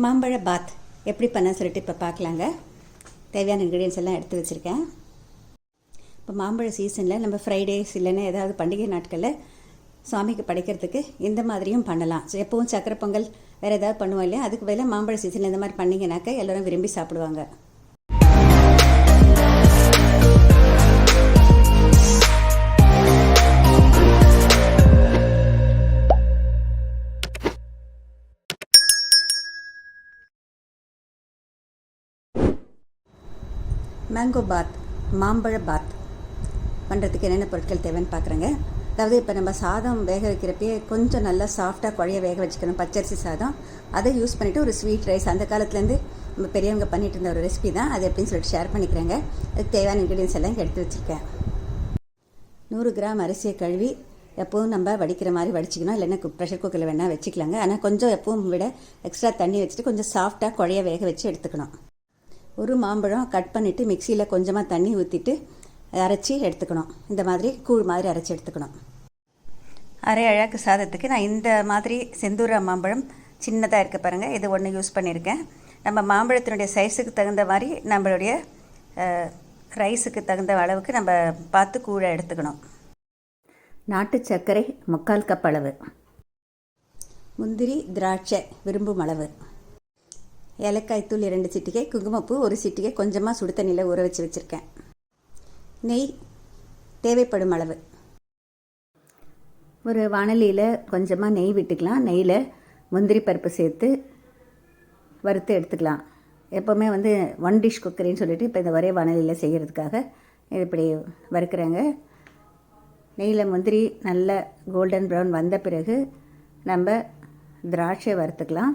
மாம்பழ பாத். எப்படி பண்ண சொல்லிட்டு இப்போ பார்க்கலாங்க. தேவையான இன்க்ரீடியன்ஸ் எல்லாம் எடுத்து வச்சுருக்கேன். இப்போ மாம்பழ சீசனில் நம்ம ஃப்ரைடேஸ் இல்லைன்னா ஏதாவது பண்டிகை நாட்களில் சுவாமிக்கு படைக்கிறதுக்கு இந்த மாதிரியும் பண்ணலாம். ஸோ எப்பவும் சக்கரை பொங்கல் வேறு ஏதாவது பண்ணுவோம் இல்லையா? அதுக்கு பதிலாக மாம்பழ சீசனில் இந்த மாதிரி பண்ணிங்கனாக்கா எல்லோரும் விரும்பி சாப்பிடுவாங்க. மேங்கோ பாத் மாம்பழ பாத் பண்ணுறதுக்கு என்னென்ன பொருட்கள் தேவைன்னு பார்க்குறேங்க அதாவது இப்போ நம்ம சாதம் வேக வைக்கிறப்பே கொஞ்சம் நல்லா சாஃப்டாக குழைய வேக வச்சுக்கணும் பச்சரிசி சாதம். அதை யூஸ் பண்ணிவிட்டு ஒரு ஸ்வீட் ரைஸ் அந்த காலத்துலேருந்து நம்ம பெரியவங்க பண்ணிட்டு இருந்த ஒரு ரெசிபி தான். அது எப்படின்னு சொல்லிட்டு ஷேர் பண்ணிக்கிறேங்க. அதுக்கு தேவையான இன்க்ரீடியன்ஸ் எல்லாம் எடுத்து வச்சுருக்கேன். நூறு கிராம் அரிசியை கழுவி எப்பவும் நம்ம வடிக்கிற மாதிரி வடிச்சிக்கணும். இல்லைன்னா ப்ரெஷர் குக்கரில் வேணால் வச்சுக்கலாங்க. ஆனால் கொஞ்சம் எப்பவும் விட எக்ஸ்ட்ரா தண்ணி வச்சுட்டு கொஞ்சம் சாஃப்டாக குழைய வேக வச்சு எடுத்துக்கணும். ஒரு மாம்பழம் கட் பண்ணிவிட்டு மிக்சியில் கொஞ்சமாக தண்ணி ஊற்றிட்டு அரைச்சி எடுத்துக்கணும். இந்த மாதிரி கூழ் மாதிரி அரைச்சி எடுத்துக்கணும். அரை அழகு சாதத்துக்கு நான் இந்த மாதிரி செந்தூரா மாம்பழம் சின்னதாக இருக்க பாருங்கள் இது ஒன்று யூஸ் பண்ணியிருக்கேன் நம்ம மாம்பழத்தினுடைய சைஸுக்கு தகுந்த மாதிரி நம்மளுடைய ரைஸுக்கு தகுந்த அளவுக்கு நம்ம பார்த்து கூழை எடுத்துக்கணும். நாட்டு சர்க்கரை முக்கால் கப் அளவு. முந்திரி திராட்சை விரும்பும் அளவு. ஏலக்காய் தூள் இரண்டு சிட்டிகை குங்குமப்பூ ஒரு சிட்டிகை கொஞ்சமாக சுடு தண்ணியில் ஊற வச்சு வச்சுருக்கேன். நெய் தேவைப்படும் அளவு. ஒரு வானலியில் கொஞ்சமாக நெய் விட்டுக்கலாம். நெய்யில் முந்திரி பருப்பு சேர்த்து வறுத்து எடுத்துக்கலாம். எப்போவுமே வந்து ஒன் டிஷ் குக்கரின்னு சொல்லிட்டு இப்போ இந்த ஒரே வானலியில் செய்கிறதுக்காக இது இப்படி வறுக்கிறாங்க. நெய்யில் முந்திரி நல்ல கோல்டன் ப்ரௌன் வந்த பிறகு நம்ம திராட்சை வறுத்துக்கலாம்.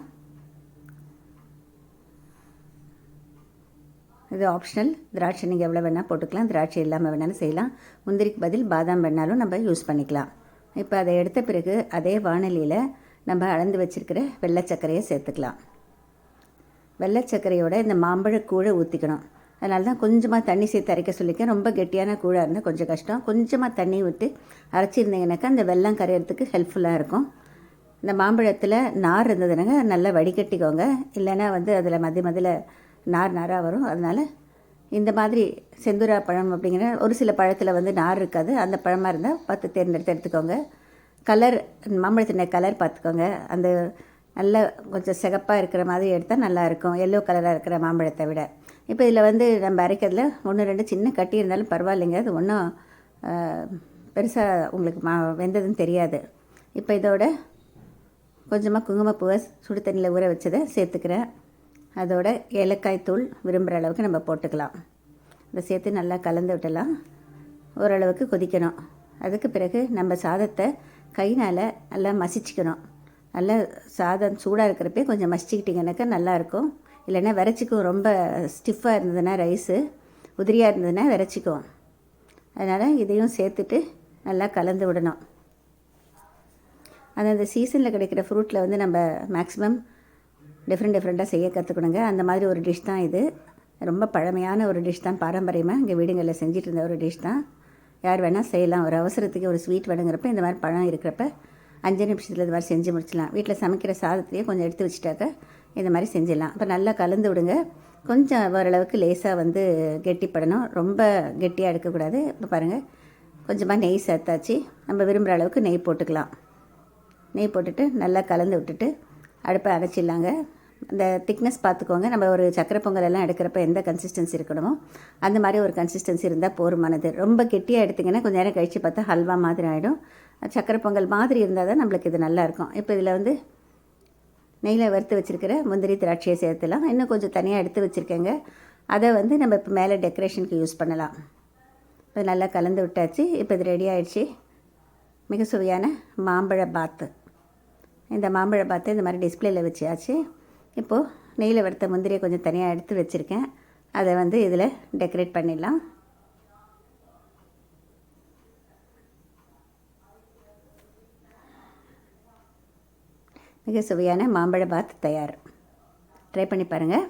இது ஆப்ஷனல் திராட்சை நீங்கள் எவ்வளோ வேணால் போட்டுக்கலாம். திராட்சை இல்லாமல் வேணாலும் செய்யலாம். முந்திரிக்கு பதில் பாதாம் வேணாலும் நம்ம யூஸ் பண்ணிக்கலாம். இப்போ அதை எடுத்த பிறகு அதே வானலியில் நம்ம அளந்து வச்சுருக்கிற வெள்ளை சர்க்கரையை சேர்த்துக்கலாம். வெள்ளை சர்க்கரையோட இந்த மாம்பழ கூழை ஊற்றிக்கணும் அதனால தான் கொஞ்சமாக தண்ணி சேர்த்து அரைக்க சொல்லியிருக்கேன். ரொம்ப கெட்டியான கூழாக இருந்தால் கொஞ்சம் கஷ்டம். கொஞ்சமாக தண்ணி விட்டு அரைச்சிருந்தீங்கன்னாக்கா அந்த வெள்ளம் கரையிறதுக்கு ஹெல்ப்ஃபுல்லாக இருக்கும். இந்த மாம்பழத்தில் நார் இருந்ததுனாங்க நல்லா வடிகட்டிக்கோங்க. இல்லைன்னா வந்து அதில் மதி மதியில் நார் நாராக வரும். அதனால் இந்த மாதிரி செந்துரா பழம் அப்படிங்கிற ஒரு சில பழத்தில் வந்து நார் இருக்காது. அந்த பழமாக இருந்தால் பார்த்து தேர்ந்தெடுத்து எடுத்துக்கோங்க. கலர் மாம்பழத்தின கலர் பார்த்துக்கோங்க. அந்த நல்ல கொஞ்சம் சிகப்பாக இருக்கிற மாதிரி எடுத்தால் நல்லாயிருக்கும் எல்லோ கலராக இருக்கிற மாம்பழத்தை விட. இப்போ இதில் வந்து நம்ம அரைக்கிறதுல ஒன்று ரெண்டு சின்ன கட்டி இருந்தாலும் பரவாயில்லைங்க. அது ஒன்றும் பெருசாக உங்களுக்கு மா வெந்ததுன்னு தெரியாது. இப்போ இதோட கொஞ்சமாக குங்குமப்பூவை சுடு தண்ணியில் ஊற வச்சதை சேர்த்துக்கிறேன். அதோட ஏலக்காய் தூள் விரும்புகிற அளவுக்கு நம்ம போட்டுக்கலாம். இதை சேர்த்து நல்லா கலந்து விட்டலாம். ஓரளவுக்கு கொதிக்கணும். அதுக்கு பிறகு நம்ம சாதத்தை கைனால் நல்லா மசிச்சுக்கணும். நல்லா சாதம் சூடாக இருக்கிறப்பே கொஞ்சம் மசிச்சுக்கிட்டிங்கனாக்கா நல்லாயிருக்கும். இல்லைன்னா விரைச்சிக்கும். ரொம்ப ஸ்டிஃபாக இருந்ததுன்னா ரைஸு உதிரியாக இருந்ததுன்னா விரைச்சிக்கும். அதனால் இதையும் சேர்த்துட்டு நல்லா கலந்து விடணும். அது அந்த சீசனில் கிடைக்கிற ஃப்ரூட்டில் வந்து நம்ம மேக்ஸிமம் டிஃப்ரெண்ட் டிஃப்ரெண்ட்டாக செய்ய கற்றுக்கணுங்க அந்த மாதிரி ஒரு டிஷ் தான் இது. ரொம்ப பழமையான ஒரு டிஷ் தான். பாரம்பரியமாக இங்கே வீடுங்களில் செஞ்சுட்டு இருந்த ஒரு டிஷ் தான். யார் வேணால் செய்யலாம். ஒரு அவசரத்துக்கு ஒரு ஸ்வீட் வேணுங்கிறப்ப இந்த மாதிரி பழம் இருக்கிறப்ப அஞ்சு நிமிஷத்தில் இது மாதிரி செஞ்சு முடிச்சிடலாம். வீட்டில் சமைக்கிற சாதத்துலேயே கொஞ்சம் எடுத்து வச்சுட்டாக்க இந்த மாதிரி செஞ்சிடலாம். இப்போ நல்லா கலந்து விடுங்க. கொஞ்சம் ஓரளவுக்கு லேசாக வந்து கெட்டிப்படணும். ரொம்ப கெட்டியாக எடுக்கக்கூடாது. இப்போ பாருங்கள் கொஞ்சமாக நெய் சேர்த்தாச்சு. நம்ம விரும்புகிற அளவுக்கு நெய் போட்டுக்கலாம். நெய் போட்டுட்டு நல்லா கலந்து விட்டுட்டு அடுப்பை அடைச்சிடலாங்க. அந்த திக்னஸ் பார்த்துக்கோங்க. நம்ம ஒரு சக்கரை பொங்கல் எல்லாம் எடுக்கிறப்ப எந்த கன்சிஸ்டன்சி இருக்கணுமோ அந்த மாதிரி ஒரு கன்சிஸ்டன்சி இருந்தால் போருமானது ரொம்ப கெட்டியாக எடுத்திங்கன்னா கொஞ்சம் நேரம் கழித்து பார்த்தா ஹல்வா மாதிரி ஆகிடும் சக்கரை பொங்கல் மாதிரி இருந்தால் தான் நம்மளுக்கு இது நல்லாயிருக்கும் இப்போ இதில் வந்து நெய்யில் வறுத்து வச்சுருக்கிற முந்திரி திராட்சையை சேர்த்துலாம். இன்னும் கொஞ்சம் தனியாக எடுத்து வச்சுருக்கேங்க. அதை வந்து நம்ம இப்போ மேலே டெக்கரேஷனுக்கு யூஸ் பண்ணலாம். இப்போ நல்லா கலந்து விட்டாச்சு. இப்போ இது ரெடி ஆகிடுச்சு மிக சுவையான மாம்பழ பாத்து. இந்த மாம்பழ பாத்து இந்த மாதிரி டிஸ்பிளேயில் வச்சாச்சு. இப்போது நெய்யில் வறுத்த முந்திரியை கொஞ்சம் தனியாக எடுத்து வச்சுருக்கேன். அதை வந்து இதில் டெக்கரேட் பண்ணிடலாம். மிக சுவையான மாம்பழ பாத் தயார். ட்ரை பண்ணி பாருங்கள்